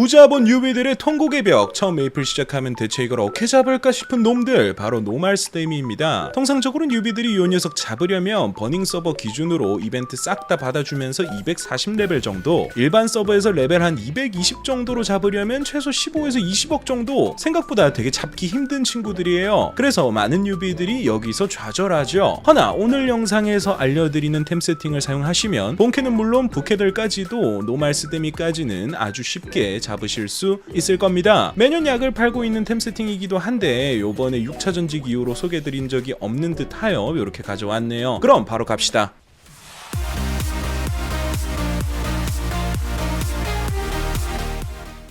무자본 유비들의 통곡의 벽 처음 메이플 시작하면 대체 이걸 어떻게 잡을까 싶은 놈들 바로 노말스데미입니다. 통상적으로는 유비들이 이 녀석 잡으려면 버닝 서버 기준으로 이벤트 싹 다 받아주면서 240레벨 정도 일반 서버에서 레벨 한 220 정도로 잡으려면 최소 15에서 20억 정도 생각보다 되게 잡기 힘든 친구들이에요. 그래서 많은 유비들이 여기서 좌절하죠. 허나 오늘 영상에서 알려드리는 템 세팅을 사용하시면 본캐는 물론 부캐들까지도 노말스데미까지는 아주 쉽게 잡으실 수 있을 겁니다. 매년 약을 팔고 있는 템 세팅이기도 한데 요번에 6차 전직 이후로 소개드린 적이 없는 듯하여 이렇게 가져왔네요. 그럼 바로 갑시다.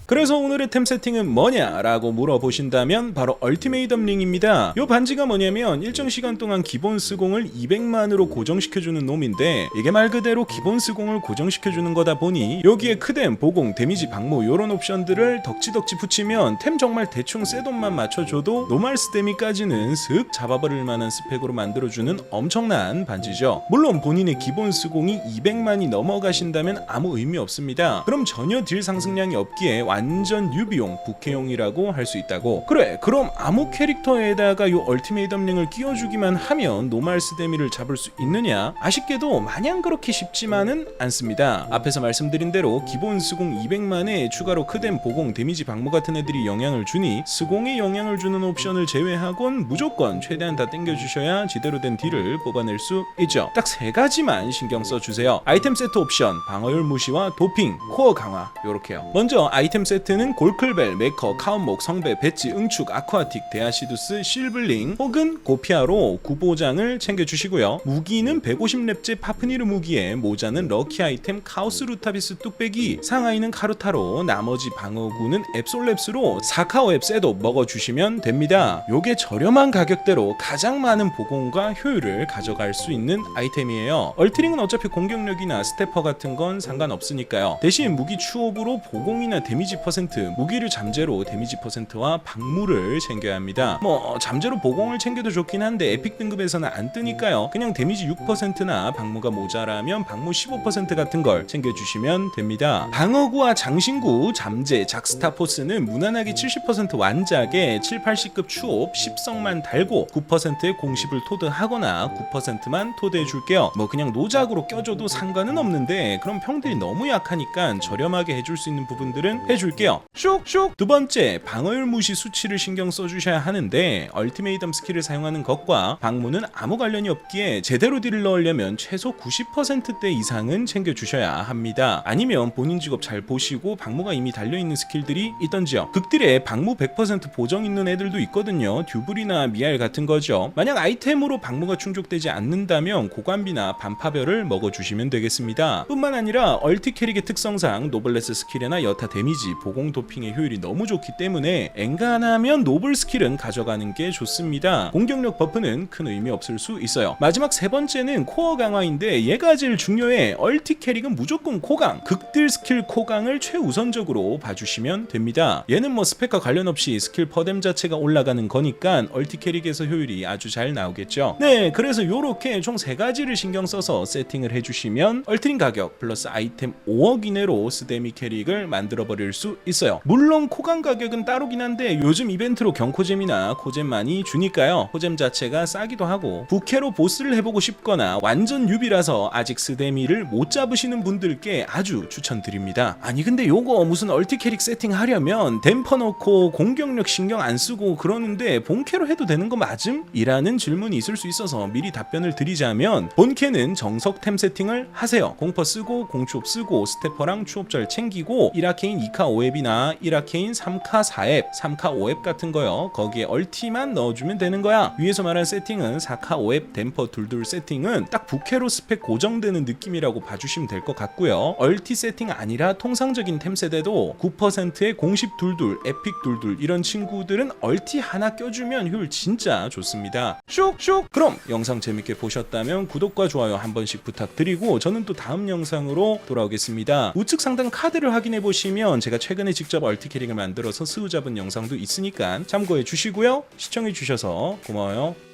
그래서 오늘의 템 세팅은 뭐냐라고 물어보신다면 바로 얼티메이덤 링입니다. 요 반지가 뭐냐면 일정 시간 동안 기본 스공을 200만으로 고정시켜주는 놈인데 이게 말 그대로 기본 스공을 고정시켜주는 거다 보니 여기에 크뎀, 보공, 데미지 방무 요런 옵션들을 덕지덕지 붙이면 템 정말 대충 세 돈만 맞춰줘도 노말 스 데미까지는 슥 잡아버릴 만한 스펙으로 만들어주는 엄청난 반지죠. 물론 본인의 기본 스공이 200만이 넘어가신다면 아무 의미 없습니다. 그럼 전혀 딜 상승량이 없기에 완전 유비용, 부캐용이라고 할 수 있다고. 그래, 그럼 아무 캐릭터에다가 요 얼티메이덤 링을 끼워주기만 하면 노말스 데미를 잡을 수 있느냐? 아쉽게도 마냥 그렇게 쉽지만은 않습니다. 앞에서 말씀드린 대로 기본 스공 200만에 추가로 크뎀, 보공, 데미지 방무 같은 애들이 영향을 주니 스공에 영향을 주는 옵션을 제외하곤 무조건 최대한 다 땡겨주셔야 제대로 된 딜을 뽑아낼 수 있죠. 딱 세 가지만 신경 써주세요. 아이템 세트 옵션, 방어율 무시와 도핑, 코어 강화 요렇게요. 먼저 아이템 세트는 골클벨, 메커, 카운목, 성배, 배지, 응축, 아쿠아틱, 데아시두스, 실블링 혹은 고피아로 구보장을 챙겨주시고요. 무기는 150렙제 파프니르 무기에 모자는 럭키 아이템 카오스 루타비스 뚝배기, 상하이는 카루타로 나머지 방어구는 앱솔랩스로 사카오 앱 셋도 먹어주시면 됩니다. 요게 저렴한 가격대로 가장 많은 보공과 효율을 가져갈 수 있는 아이템이에요. 얼트링은 어차피 공격력이나 스태퍼 같은 건 상관없으니까요. 대신 무기 추업으로 보공이나 데미지 퍼센트, 무기를 잠재로 데미지 퍼센트와 방무를 챙겨야 합니다. 뭐 잠재로 보공을 챙겨도 좋긴 한데 에픽 등급에서는 안 뜨니까요. 그냥 데미지 6%나 방무가 모자라면 방무 15% 같은 걸 챙겨주시면 됩니다. 방어구와 장신구, 잠재, 작스타 포스는 무난하게 70% 완작에 7, 80급 추업 10성만 달고 9%의 공십을 토드하거나 9%만 토드해 줄게요. 뭐 그냥 노작으로 껴줘도 상관은 없는데 그럼 평들이 너무 약하니까 저렴하게 해줄 수 있는 부분들은 해 줄게요. 슉슉 두 번째 방어율 무시 수치를 신경 써주셔야 하는데 얼티메이덤 스킬을 사용하는 것과 방무는 아무 관련이 없기에 제대로 딜을 넣으려면 최소 90%대 이상은 챙겨주셔야 합니다. 아니면 본인 직업 잘 보시고 방무가 이미 달려있는 스킬들이 있던지요. 극딜에 방무 100% 보정 있는 애들도 있거든요. 듀블이나 미알 같은 거죠. 만약 아이템으로 방무가 충족되지 않는다면 고관비나 반파별을 먹어주시면 되겠습니다. 뿐만 아니라 얼티 캐릭의 특성상 노블레스 스킬이나 여타 데미지, 보공 도핑의 효율이 너무 좋기 때문에 엔간하면 노블 스킬은 가져가는 게 좋습니다. 공격력 버프는 큰 의미 없을 수 있어요. 마지막 세 번째는 코어 강화인데 얘가 제일 중요해. 얼티 캐릭은 무조건 코강, 극딜 스킬 코강을 최우선적으로 봐주시면 됩니다. 얘는 뭐 스펙과 관련 없이 스킬 퍼뎀 자체가 올라가는 거니까 얼티 캐릭에서 효율이 아주 잘 나오겠죠. 네, 그래서 요렇게 총 세 가지를 신경 써서 세팅을 해주시면 얼트린 가격 플러스 아이템 5억 이내로 스데미 캐릭을 만들어 버릴 수 있어요. 물론 코강 가격은 따로긴 한데 요즘 이벤트로 경코잼이나 코잼 많이 주니까요. 코잼 자체가 싸기도 하고 부캐로 보스를 해보고 싶거나 완전 유비라서 아직 스데미를 못 잡으시는 분들께 아주 추천드립니다. 아니 근데 요거 무슨 얼티 캐릭 세팅 하려면 댐퍼 넣고 공격력 신경 안 쓰고 그러는데 본캐로 해도 되는 거 맞음? 이라는 질문이 있을 수 있어서 미리 답변을 드리자면 본캐는 정석 템 세팅을 하세요. 공퍼 쓰고 공추업 쓰고 스태퍼랑 추업절 챙기고 1아케인 2카 5앱이나 1아케인 3카 4앱, 3카 5앱 같은 거요. 거기에 얼티만 넣어주면 되는 거야. 위에서 말한 세팅은 4카 5앱 댐퍼 둘둘 세팅은 딱 부캐로 스펙 고정되는 느낌이라고 봐주시면 될 것 같고요. 얼티 세팅 아니라 통상적인 템 세대도 9%의 공식 둘둘, 에픽 둘둘 이런 친구들은 얼티 하나 껴주면 효율 진짜 좋습니다. 슉슉. 그럼 영상 재밌게 보셨다면 구독과 좋아요 한 번씩 부탁드리고 저는 또 다음 영상으로 돌아오겠습니다. 우측 상단 카드를 확인해 보시면 제가 최근에 직접 얼티 캐릭을 만들어서 스우 잡은 영상도 있으니까 참고해 주시고요. 시청해 주셔서 고마워요.